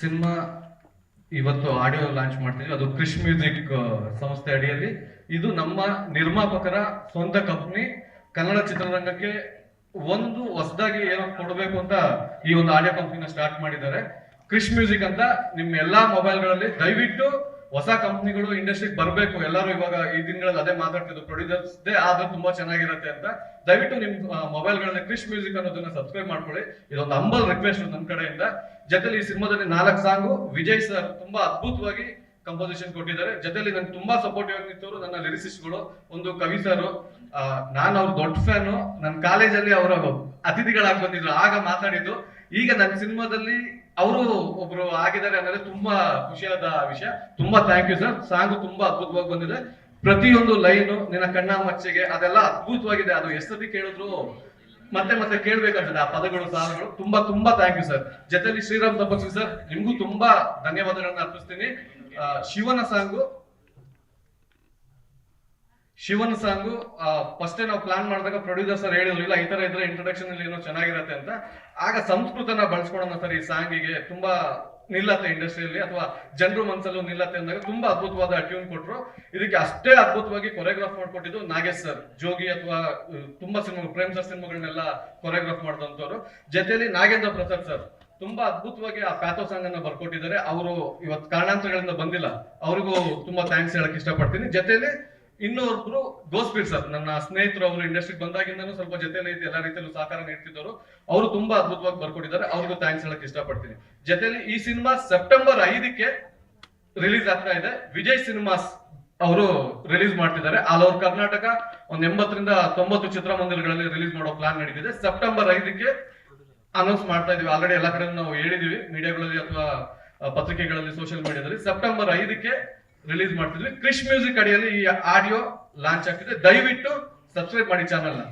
Cinema ಇವತ್ತು audio launch ಮಾಡ್ತಿದ್ವಿ. ಅದು ಕ್ರಿಶ್ ಮ್ಯೂಸಿಕ್ ಸಂಸ್ಥೆ ಅಡಿಯಲ್ಲಿ. ಇದು ನಮ್ಮ ನಿರ್ಮಾಪಕರ ಸ್ವಂತ ಕಂಪ್ನಿ. ಕನ್ನಡ ಚಿತ್ರರಂಗಕ್ಕೆ ಒಂದು ಹೊಸದಾಗಿ ಏನೋ ಕೊಡಬೇಕು ಅಂತ ಈ ಒಂದು ಆಡಿಯೋ ಕಂಪ್ನಿನ ಸ್ಟಾರ್ಟ್ ಮಾಡಿದ್ದಾರೆ. ಕ್ರಿಶ್ ಮ್ಯೂಸಿಕ್ ಅಂತ ನಿಮ್ಮ ಎಲ್ಲಾ ಮೊಬೈಲ್ಗಳಲ್ಲಿ ದಯವಿಟ್ಟು ಹೊಸ ಕಂಪ್ನಿಗಳು, ಇಂಡಸ್ಟ್ರಿಗೆ ಬರಬೇಕು. ಎಲ್ಲರೂ ಇವಾಗ ಈ ದಿನಗಳಲ್ಲಿ ಅದೇ ಮಾತಾಡ್ತಿದ್ರು. ಪ್ರೊಡ್ಯೂಸರ್ಸ್ ದೇ ಆದ್ರೆ ತುಂಬಾ ಚೆನ್ನಾಗಿರುತ್ತೆ ಅಂತ. ದಯವಿಟ್ಟು ನಿಮ್ ಮೊಬೈಲ್ಗಳಲ್ಲಿ ಕ್ರಿಶ್ ಮ್ಯೂಸಿಕ್ ಅನ್ನೋದನ್ನ ಸಬ್ಸ್ಕ್ರೈಬ್ ಮಾಡ್ಕೊಳ್ಳಿ. ಇದೊಂದು ಅಂಬಲ್ ರಿಕ್ವೆಸ್ಟ್ ನನ್ನ ಕಡೆಯಿಂದ. ಜೊತೆಲಿ ಈ ಸಿನಿಮಾದಲ್ಲಿ ನಾಲ್ಕು ಸಾಂಗು. ವಿಜಯ್ ಸರ್ ತುಂಬಾ ಅದ್ಭುತವಾಗಿ ಕಂಪೋಸಿಷನ್ ಕೊಟ್ಟಿದ್ದಾರೆ. ಜೊತೆಲಿ ನನ್ಗೆ ತುಂಬಾ ಸಪೋರ್ಟಿವ್ ಆಗಿ ನಿಂತವರು ನನ್ನ ಲಿರಿಸಿಸ್ಟ್ಗಳು ಒಂದು ಕವಿ ಸರ್ ನಾನು ಅವ್ರ ದೊಡ್ಡ ಫ್ಯಾನು ನನ್ನ ಕಾಲೇಜಲ್ಲಿ ಅವರ ಅತಿಥಿಗಳಾಗಿ ಬಂದಿದ್ರು. ಆಗ ಮಾತಾಡಿದ್ದು. ಈಗ ನನ್ನ ಸಿನಿಮಾದಲ್ಲಿ ಅವರು ಒಬ್ರು ಆಗಿದ್ದಾರೆ ಅನ್ನೋದೇ ತುಂಬಾ ಖುಷಿಯಾದ ವಿಷಯ. ತುಂಬಾ ಥ್ಯಾಂಕ್ ಯು ಸರ್ ಸಾಂಗು ತುಂಬಾ ಅದ್ಭುತವಾಗಿ ಬಂದಿದೆ. ಪ್ರತಿಯೊಂದು ಲೈನು ನಿನ್ನ ಕಣ್ಣ ಮಚ್ಚೆಗೆ ಅದೆಲ್ಲ ಅದ್ಭುತವಾಗಿದೆ. ಅದು ಎಷ್ಟೊತ್ತಿ ಕೇಳಿದ್ರು? ಮತ್ತೆ ಮತ್ತೆ ಕೇಳ್ಬೇಕಾಗ್ತದೆ ಆ ಪದಗಳು, ಸಾಲುಗಳು. ತುಂಬಾ ತುಂಬಾ ಥ್ಯಾಂಕ್ ಯು ಸರ್ ಜೊತೆಲಿ ಶ್ರೀರಾಮ್ ತಪಸ್ವಿ ಸರ್ ನಿಮ್ಗೂ ತುಂಬಾ ಧನ್ಯವಾದಗಳನ್ನ ಅರ್ಪಿಸ್ತೀನಿ. ಶಿವನ ಸಾಂಗು ಶಿವನ್ ಸಾಂಗು ಫಸ್ಟ್ ನಾವು ಪ್ಲಾನ್ ಮಾಡಿದಾಗ ಪ್ರೊಡ್ಯೂಸರ್ ಸರ್ ಹೇಳಿದ್ರು, ಇಲ್ಲ, ಈ ತರ ಇದ್ರೆ ಇಂಟ್ರೊಡಕ್ಷನ್ ಅಲ್ಲಿ ಏನೋ ಚೆನ್ನಾಗಿರತ್ತೆ ಅಂತ. ಆಗ ಸಂಸ್ಕೃತನ ಬಳಸ್ಕೊಳೋಣ ಸರ್ ಈ ಸಾಂಗಿಗೆ ತುಂಬಾ ನಿಲ್ಲತ್ತೆ ಇಂಡಸ್ಟ್ರಿಯಲ್ಲಿ ಅಥವಾ ಜನರು ಮನಸ್ಸಲ್ಲೂ ನಿಲ್ಲತ್ತೆ ಅಂದಾಗ ತುಂಬಾ ಅದ್ಭುತವಾದ ಟ್ಯೂನ್ ಕೊಟ್ರು. ಇದಕ್ಕೆ ಅಷ್ಟೇ ಅದ್ಭುತವಾಗಿ ಕೊರಿಯೋಗ್ರಾಫ್ ಮಾಡ್ಕೊಟ್ಟಿದ್ದು ನಾಗೇಶ್ ಸರ್. ಜೋಗಿ ಅಥವಾ ತುಂಬಾ ಸಿನಿಮಾ, ಪ್ರೇಮ್ ಸರ್ ಸಿನಿಮಾಗಳನ್ನೆಲ್ಲ ಕೊರಿಯೋಗ್ರಾಫ್ ಮಾಡಿದಂಥವ್ರು. ಜೊತೆಯಲ್ಲಿ ನಾಗೇಂದ್ರ ಪ್ರಸಾದ್ ಸರ್, ತುಂಬಾ ಅದ್ಭುತವಾಗಿ ಆ ಪ್ಯಾಥೋ ಸಾಂಗ್ ಅನ್ನ ಬರ್ಕೊಟ್ಟಿದ್ದಾರೆ. ಅವರು ಇವತ್ತು ಕಾರಣಾಂತರಗಳಿಂದ ಬಂದಿಲ್ಲ. ಅವ್ರಿಗೂ ತುಂಬಾ ಥ್ಯಾಂಕ್ಸ್ ಹೇಳಕ್ ಇಷ್ಟಪಡ್ತೀನಿ. ಜೊತೆಲಿ ಇನ್ನೊಬ್ರು ಗೋಸ್ಪೀರ್ ಸರ್ ನನ್ನ ಸ್ನೇಹಿತರು ಅವರು ಇಂಡಸ್ಟ್ರಿಗೆ ಬಂದಾಗಿಂದನೂ ಸ್ವಲ್ಪ ಜೊತೆಲಿ ಇದ್ದು ಎಲ್ಲ ರೀತಿಯಲ್ಲೂ ಸಹಕಾರ ನೀಡ್ತಿದ್ದವರು. ಅವರು ತುಂಬಾ ಅದ್ಭುತವಾಗಿ ಬರ್ಕೊಟ್ಟಿದ್ದಾರೆ. ಅವ್ರಿಗೂ ಥ್ಯಾಂಕ್ಸ್ ಹೇಳಕ್ ಇಷ್ಟಪಡ್ತೀನಿ. ಜೊತೆಲಿ ಈ ಸಿನಿಮಾ ಸೆಪ್ಟೆಂಬರ್ ಐದಕ್ಕೆ ರಿಲೀಸ್ ಆಗ್ತಾ ಇದೆ. ವಿಜಯ್ ಸಿನಿಮಾಸ್ ಅವರು ರಿಲೀಸ್ ಮಾಡ್ತಿದ್ದಾರೆ. ಆಲ್ ಓವರ್ ಕರ್ನಾಟಕ ಒಂದ್ ಎಂಬತ್ತರಿಂದ ತೊಂಬತ್ತು ಚಿತ್ರಮಂದಿರಗಳಲ್ಲಿ ರಿಲೀಸ್ ಮಾಡೋ ಪ್ಲಾನ್ ನಡೀತಿದೆ. ಸೆಪ್ಟೆಂಬರ್ ಐದಕ್ಕೆ ಅನೌನ್ಸ್ ಮಾಡ್ತಾ ಇದೀವಿ. ಆಲ್ರೆಡಿ ಎಲ್ಲ ಕಡೆ ನಾವು ಹೇಳಿದೀವಿ. ಮೀಡಿಯಾಗಳಲ್ಲಿ ಅಥವಾ ಪತ್ರಿಕೆಗಳಲ್ಲಿ ಸೋಷಿಯಲ್ ಮೀಡಿಯಾದಲ್ಲಿ ಸೆಪ್ಟೆಂಬರ್ ಐದಕ್ಕೆ ರಿಲೀಸ್ ಮಾಡ್ತಿದ್ವಿ. ಕ್ರಿಶ್ ಮ್ಯೂಸಿಕ್ ಅಡಿಯಲ್ಲಿ ಈ ಆಡಿಯೋ ಲಾಂಚ್ ಆಗ್ತಿದೆ. ದಯವಿಟ್ಟು ಸಬ್ಸ್ಕ್ರೈಬ್ ಮಾಡಿ ಚಾನಲ್ನ